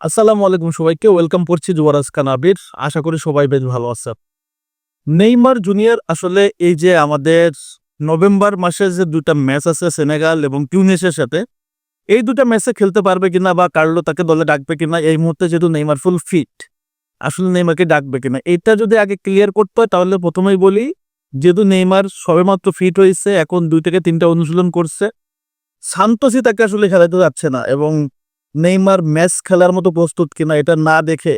আসসালামু আলাইকুম সবাইকে ওয়েলকাম করছি যুবরাজ খান আবির। আশা করি সবাই বেশ ভালো আছে। নেইমার জুনিয়র আসলে এই যে আমাদের নভেম্বর মাসে যে দুটা ম্যাচ আছে সেনেগাল এবং টিউনিসের সাথে, এই দুটা ম্যাচে খেলতে পারবে কিনা বা কার্লো তাকে দলে ডাকবে কিনা, এই মুহূর্তে যেহেতু নেইমার ফুল ফিট আসলে নেইমারকে ডাকবে কিনা এটা যদি আগে ক্লিয়ার করতে হয় তাহলে প্রথমেই বলি, যেহেতু নেইমার সবেমাত্র ফিট হয়েছে, এখন দুই থেকে তিনটা অনুশীলন করছে সান্তোসই তাকে আসলে খেলাতে যাচ্ছে না এবং নেইমার ম্যাচ খেলার মতো প্রস্তুত কিনা এটা না দেখে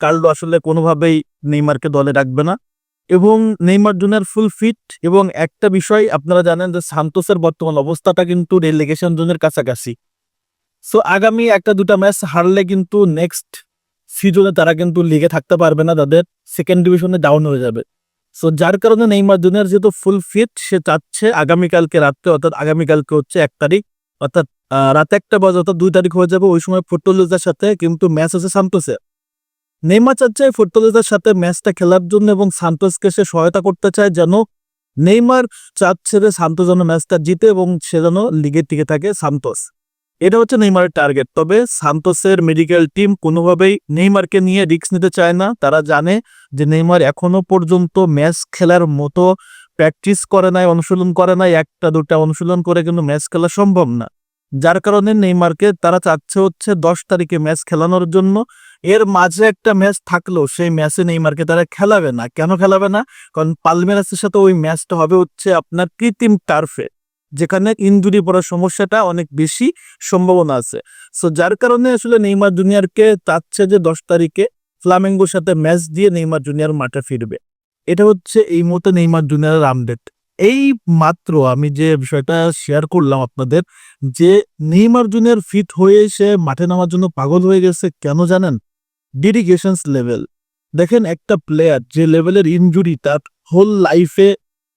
কার্লো আসলে কোনোভাবেই নেইমারকে দলে রাখবে না। এবং নেইমার জুনিয়র ফুল ফিট এবং একটা বিষয় আপনারা জানেন যে সান্তোসের বর্তমান অবস্থাটা কিন্তু রেলিগেশন জোনের কাছাকাছি। সো আগামী একটা দুটা ম্যাচ হারলে কিন্তু নেক্সট সিজনে তারা কিন্তু লিগে থাকতে পারবে না, তাদের সেকেন্ড ডিভিশনে ডাউন হয়ে যাবে। সো যার কারণে নেইমার জুনিয়র যেহেতু ফুল ফিট, সে চাচ্ছে আগামীকালকে রাত্রে, অর্থাৎ আগামীকালকে হচ্ছে এক তারিখ অর্থাৎ রাত একটা বাজে অর্থাৎ দুই তারিখ হয়ে যাবে, ওই সময় ফুটবলারদের সাথে কিন্তু ম্যাচ আছে সান্তোসের। নেইমার চাচ্ছে ফুটবলারদের সাথে ম্যাচটা খেলার জন্য এবং সান্তোসকে সে সহায়তা করতে চায় যেন নেইমার চাচ্ছে ছেড়ে সান্তোস যেন ম্যাচটা জিতে এবং সে যেন লিগে টিকে থাকে সান্তোস। এটা হচ্ছে নেইমারের টার্গেট, তবে সান্তোসের মেডিকেল টিম কোনোভাবেই নেইমারকে নিয়ে রিস্ক নিতে চায় না। তারা জানে যে নেইমার এখনও পর্যন্ত ম্যাচ খেলার মতো প্র্যাকটিস করে নাই, অনুশীলন করে নাই, একটা, দুটা অনুশীলন করে কিন্তু ম্যাচ খেলা সম্ভব না। যার কারণে নেইমারকে তারা চাচ্ছে হচ্ছে দশ তারিখে ম্যাচ খেলানোর জন্য। এর মাঝে একটা ম্যাচ থাকলেও সেই ম্যাচে নেইমারকে তারা খেলাবে না। কেন খেলাবে না? কারণ পালমেরাসের সাথে ওই ম্যাচটা হবে হচ্ছে আপনার কৃত্রিম টার্ফে, যেখানে ইঞ্জুরি পড়ার সমস্যাটা অনেক বেশি সম্ভাবনা আছে। সো যার কারণে আসলে নেইমার জুনিয়রকে চাচ্ছে যে দশ তারিখে ফ্লামেঙ্গোর সাথে ম্যাচ দিয়ে নেইমার জুনিয়র মাঠে ফিরবে। এটা হচ্ছে এই মুহূর্তে নেইমার জুনিয়রের আপডেট এই মাত্র আমি যে বিষয়টা শেয়ার করলাম আপনাদের, যে নেইমার জুনিয়র ফিট হয়ে সে মাঠে নামার জন্য পাগল হয়ে গেছে কেন জানেন? ডেডিকেশনস লেভেল দেখেন একটা প্লেয়ার যে লেভেলের ইনজুরি তার হোল লাইফে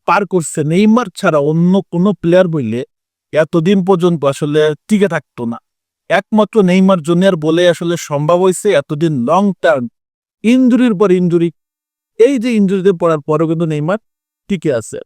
পার করছে, নেইমার ছাড়া অন্য কোনো প্লেয়ার বললে এতদিন পর্যন্ত আসলে টিকে থাকতো না। একমাত্র নেইমার জুনিয়র বলে আসলে সম্ভব হয়েছে এতদিন লং টার্ম ইনজুরির পর ইনজুরি এই যে ইনজুরিতে পড়ার পরও কিন্তু নেইমার টিকে আছে।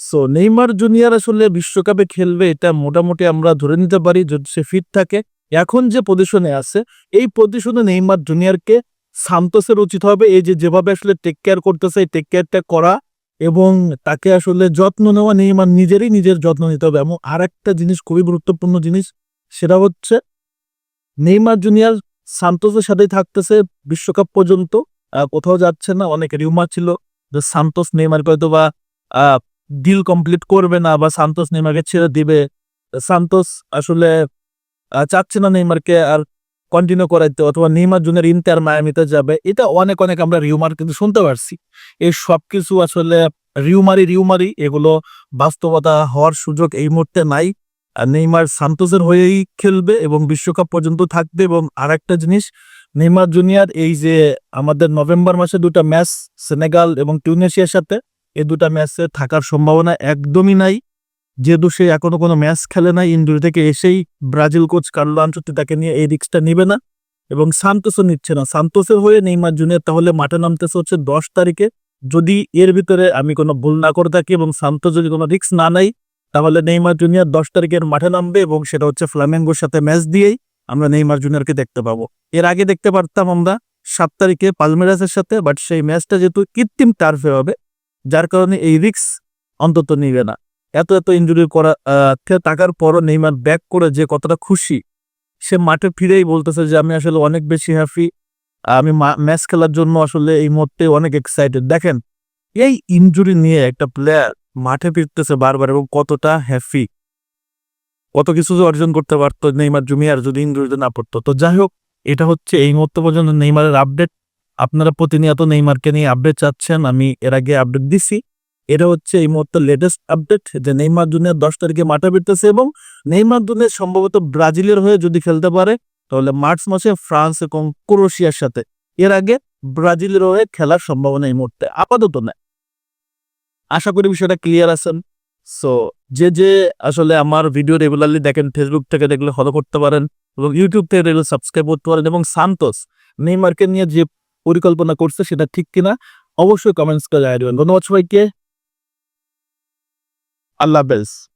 সো নেইমার জুনিয়র আসলে বিশ্বকাপে খেলবে, এটা মোটামুটি আমরা ধরে নিতে পারি, যদি সে ফিট থাকে। এখন যে পজিশনে আছে, এই পজিশনে নেইমার জুনিয়রকে সান্তোসের উচিত হবে, এই যে যেভাবে আসলে টেক কেয়ার করতেছে, এই টেক কেয়ারটা করা এবং তাকে আসলে যত্ন নেওয়া নেইমার নিজেরই নিজের যত্ন নিতে হবে। এবং আর একটা জিনিস খুবই গুরুত্বপূর্ণ জিনিস, সেটা হচ্ছে, নেইমার জুনিয়র সান্তোসের সাথেই থাকতেছে বিশ্বকাপ পর্যন্ত। কোথাও যাচ্ছে না, অনেক রিউমার ছিল যে সান্তোস নেইমারকে হয়তো বা ডিল কমপ্লিট করবে না বা সান্তোস নেইমারকে ছেড়ে দিবে। সান্তোস আসলে চাচ্ছে না নেইমারকে আর কন্টিনিউ করাইতে, অথবা নেইমার জুনের ইন্টার মায়ামিতে যাবে। এটা অনেক অনেক আমরা রিউমার কিন্তু শুনতে পারছি। এই সব কিছু আসলে রিউমারি রিউমারি এগুলো বাস্তবতা হওয়ার সুযোগ এই মুহূর্তে নাই। আর নেইমার সান্তোসের হয়েই খেলবে এবং বিশ্বকাপ পর্যন্ত থাকবে এবং আরেকটা জিনিস নেইমার জুনিয়র, এই যে আমাদের নভেম্বর মাসে দুটা ম্যাচ সেনেগাল এবং টিউনেশিয়ার সাথে, এই দুটা ম্যাচে থাকার সম্ভাবনা একদমই নাই। যেহেতু সে এখনও কোনো ম্যাচ খেলে নাই, ইন্ডোর থেকে এসেই ব্রাজিল কোচ কার্লো আনচত্তি তাকে নিয়ে এই রিক্সটা নিবে না এবং সান্তোসও নিচ্ছে না। সান্তোসের হয়ে নেইমার জুনিয়র তাহলে মাঠে নামতেছে হচ্ছে দশ তারিখে। যদি এর ভিতরে আমি কোনো ভুল না করে থাকি এবং সান্তোস যদি কোনো রিক্স না নাই তাহলে নেইমার জুনিয়র দশ তারিখের মাঠে নামবে এবং সেটা হচ্ছে ফ্লামেঙ্গোর সাথে ম্যাচ দিয়েই আমরা নেইমার জুনিয়রকে দেখতে পাবো। এর আগে দেখতে পারতাম আমরা সাত তারিখে পালমেরাসের সাথে বাট সেই ম্যাচটা যেহেতু কৃত্রিম টার্ফে হবে, যার কারণে এই রিক্স অন্তত নিবে না। এত এত ইঞ্জুরি করা থাকার পরও নেইমার ব্যাক করে যে কতটা খুশি, সে মাঠে ফিরেই বলতেছে যে, আমি আসলে অনেক বেশি হ্যাপি আমি ম্যাচ খেলার জন্য আসলে এই মুহূর্তে অনেক এক্সাইটেড দেখেন, এই ইনজুরি নিয়ে একটা প্লেয়ার মাঠে ফিরতেছে বারবার এবং কতটা হ্যাপি কত কিছু যে অর্জন করতে পারতো নেইমার জুমিয়ার যদি ইনজুরিতে না পড়তো। তো যাই হোক, এটা হচ্ছে এই মুহূর্ত পর্যন্ত নেইমারের আপডেট আপনারা প্রতিনিয়ত নেইমারকে নিয়ে আপডেট চাচ্ছেন, আমি এর আগে আপডেট দিছি। এটা হচ্ছে এই মুহূর্তে লেটেস্ট আপডেট যে নেইমার জুনিয়র দশ তারিখে মাঠে ফিরতেছে এবং নেইমার জুনিয়র সম্ভবত ব্রাজিলের হয়ে যদি খেলতে পারে, তাহলে মার্চ মাসে ফ্রান্স এবং ক্রোয়েশিয়ার সাথে। এর আগে ব্রাজিলের হয়ে খেলার সম্ভাবনা এই মুহূর্তে আপাতত নেই। আশা করি বিষয়টা ক্লিয়ার আছেন। সো যে যে আসলে আমার ভিডিও রেগুলারলি দেখেন ফেসবুক থেকে দেখলে ফলো করতে পারেন এবং ইউটিউব থেকে রেগুলার সাবস্ক্রাইব করতে পারেন এবং সান্তোস নেইমারকে নিয়ে যে পরিকল্পনা করছে সেটা ঠিক কিনা, অবশ্যই কমেন্টস করে জানিয়ে দেবেন। ধন্যবাদ সবাইকে। আল্লাহ হাফেজ।